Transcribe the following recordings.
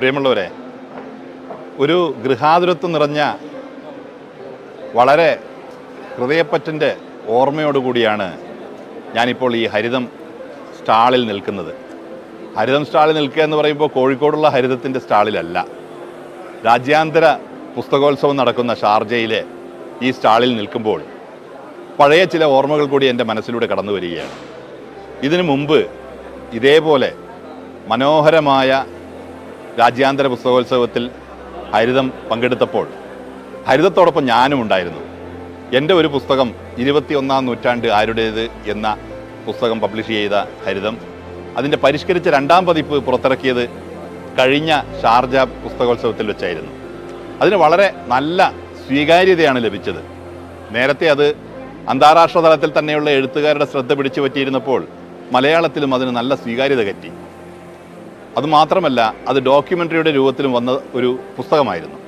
പ്രിയമുള്ളവരെ ഒരു ഗൃഹാതുരത്വം നിറഞ്ഞ വളരെ ഹൃദയപ്പറ്റന്റെ ഓർമ്മയോടുകൂടിയാണ് ഞാനിപ്പോൾ ഈ ഹരിതം സ്റ്റാളിൽ നിൽക്കുന്നത്. ഹരിതം സ്റ്റാളിൽ നിൽക്കുക എന്ന് പറയുമ്പോൾ കോഴിക്കോടുള്ള ഹരിതത്തിന്റെ സ്റ്റാളിലല്ല. രാജ്യാന്തര പുസ്തകോത്സവം നടക്കുന്ന ഷാർജയിലെ ഈ സ്റ്റാളിൽ നിൽക്കുമ്പോൾ പഴയ ചില ഓർമ്മകൾ കൂടി എന്റെ മനസ്സിലൂടെ കടന്നു വരികയാണ് ഇതിനു മുമ്പ് ഇതേപോലെ മനോഹരമായ രാജ്യാന്തര പുസ്തകോത്സവത്തിൽ ഹരിതം പങ്കെടുത്തപ്പോൾ ഹരിതത്തോടൊപ്പം ഞാനും ഉണ്ടായിരുന്നു. എന്റെ ഒരു പുസ്തകം ഇരുപത്തിയൊന്നാം നൂറ്റാണ്ട് ആരുടേത് എന്ന പുസ്തകം പബ്ലിഷ് ചെയ്ത ഹരിതം. അതിന്റെ പരിഷ്കരിച്ച രണ്ടാം പതിപ്പ് പുറത്തിറക്കിയത് കഴിഞ്ഞ ഷാർജ പുസ്തകോത്സവത്തിൽ വെച്ചായിരുന്നു. അതിന് വളരെ നല്ല സ്വീകാര്യതയാണ് ലഭിച്ചത്. നേരത്തെ അത് അന്താരാഷ്ട്ര തലത്തിൽ തന്നെയുള്ള എഴുത്തുകാരുടെ ശ്രദ്ധ പിടിച്ചു പറ്റിയിരുന്നപ്പോൾ മലയാളത്തിലും അതിന് നല്ല സ്വീകാര്യത കറ്റി അതുമാത്രമല്ല അത് ഡോക്യുമെന്ററിയുടെ രൂപത്തിലും വന്ന ഒരു പുസ്തകമായിരുന്നു.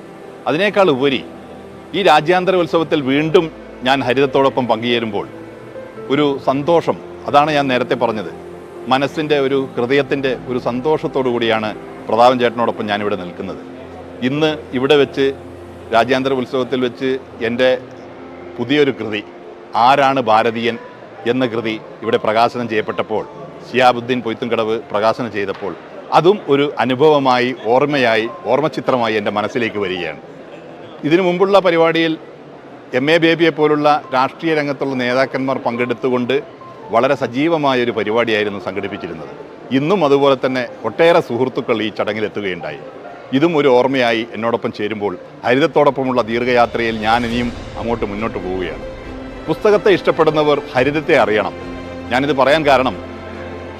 അതിനേക്കാൾ ഉപരി ഈ രാജ്യാന്തര ഉത്സവത്തിൽ വീണ്ടും ഞാൻ ഹരിതത്തോടൊപ്പം പങ്കുചേരുമ്പോൾ ഒരു സന്തോഷം അതാണ് ഞാൻ നേരത്തെ പറഞ്ഞത്. മനസ്സിന്റെ ഒരു ഹൃദയത്തിന്റെ ഒരു സന്തോഷത്തോടു കൂടിയാണ് പ്രതാപൻ ചേട്ടനോടൊപ്പം ഞാനിവിടെ നിൽക്കുന്നത്. ഇന്ന് ഇവിടെ വെച്ച് രാജ്യാന്തര ഉത്സവത്തിൽ വെച്ച് എന്റെ പുതിയൊരു കൃതി ആരാണ് ഭാരതീയൻ എന്ന കൃതി ഇവിടെ പ്രകാശനം ചെയ്യപ്പെട്ടപ്പോൾ ഷിയാബുദ്ദീൻ പൊയ്ത്തുംകടവ് പ്രകാശനം ചെയ്തപ്പോൾ അതും ഒരു അനുഭവമായി ഓർമ്മയായി ഓർമ്മചിത്രമായി എന്റെ മനസ്സിലേക്ക് വരികയാണ്. ഇതിനു മുമ്പുള്ള പരിപാടിയിൽ എം എ ബേബിയെ പോലുള്ള രാഷ്ട്രീയ രംഗത്തുള്ള നേതാക്കന്മാർ പങ്കെടുത്തുകൊണ്ട് വളരെ സജീവമായ ഒരു പരിപാടിയായിരുന്നു സംഘടിപ്പിച്ചിരുന്നത്. ഇന്നും അതുപോലെ തന്നെ ഒട്ടേറെ സുഹൃത്തുക്കൾ ഈ ചടങ്ങിലെത്തുകയുണ്ടായി. ഇതും ഒരു ഓർമ്മയായി എന്നോടൊപ്പം ചേരുമ്പോൾ ഹരിതത്തോടൊപ്പമുള്ള ദീർഘയാത്രയിൽ ഞാൻ ഇനിയും അങ്ങോട്ട് മുന്നോട്ട് പോവുകയാണ്. പുസ്തകത്തെ ഇഷ്ടപ്പെടുന്നവർ ഹരിതത്തെ അറിയണം. ഞാനിത് പറയാൻ കാരണം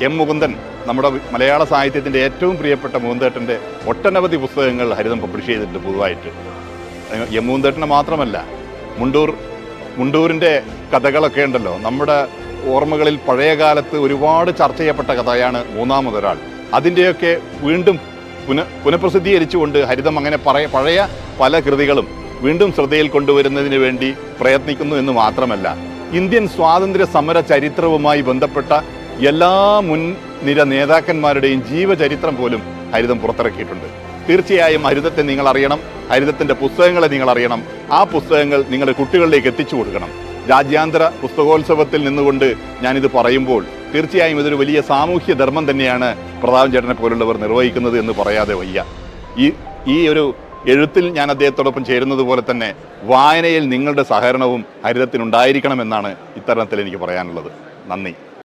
എം മുകുന്ദൻ നമ്മുടെ മലയാള സാഹിത്യത്തിന്റെ ഏറ്റവും പ്രിയപ്പെട്ട മൂന്നേട്ടന്റെ ഒട്ടനവധി പുസ്തകങ്ങൾ ഹരിതം പബ്ലിഷ് ചെയ്തിട്ടുണ്ട് പൊതുവായിട്ട് എം മാത്രമല്ല മുണ്ടൂർ മുണ്ടൂരിന്റെ കഥകളൊക്കെ ഉണ്ടല്ലോ. നമ്മുടെ ഓർമ്മകളിൽ പഴയ കാലത്ത് ഒരുപാട് ചർച്ച ചെയ്യപ്പെട്ട കഥയാണ് മൂന്നാമതൊരാൾ അതിന്റെയൊക്കെ വീണ്ടും പുന പുനഃപ്രസിദ്ധീകരിച്ചുകൊണ്ട് ഹരിതം അങ്ങനെ പറയ പഴയ പല കൃതികളും വീണ്ടും ശ്രദ്ധയിൽ കൊണ്ടുവരുന്നതിന് വേണ്ടി പ്രയത്നിക്കുന്നു എന്ന് മാത്രമല്ല ഇന്ത്യൻ സ്വാതന്ത്ര്യ സമര ചരിത്രവുമായി ബന്ധപ്പെട്ട എല്ലാ മുൻനിര നേതാക്കന്മാരുടെയും ജീവചരിത്രം പോലും ഹരിതം പുറത്തിറക്കിയിട്ടുണ്ട്. തീർച്ചയായും ഹരിതത്തെ നിങ്ങൾ അറിയണം ഹരിതത്തിന്റെ പുസ്തകങ്ങളെ നിങ്ങൾ അറിയണം ആ പുസ്തകങ്ങൾ നിങ്ങളുടെ കുട്ടികളിലേക്ക് എത്തിച്ചു കൊടുക്കണം. രാജ്യാന്തര പുസ്തകോത്സവത്തിൽ നിന്നുകൊണ്ട് ഞാനിത് പറയുമ്പോൾ തീർച്ചയായും ഇതൊരു വലിയ സാമൂഹ്യ ധർമ്മം തന്നെയാണ് പ്രതാപൻ ചേട്ടനെ പോലുള്ളവർ നിർവഹിക്കുന്നത് എന്ന് പറയാതെ വയ്യ. ഈ ഈ ഒരു എഴുത്തിൽ ഞാൻ അദ്ദേഹത്തോടൊപ്പം ചേരുന്നത് പോലെ തന്നെ വായനയിൽ നിങ്ങളുടെ സഹകരണവും ഹരിതത്തിനുണ്ടായിരിക്കണമെന്നാണ് ഇത്തരണത്തിൽ എനിക്ക് പറയാനുള്ളത്. നന്ദി.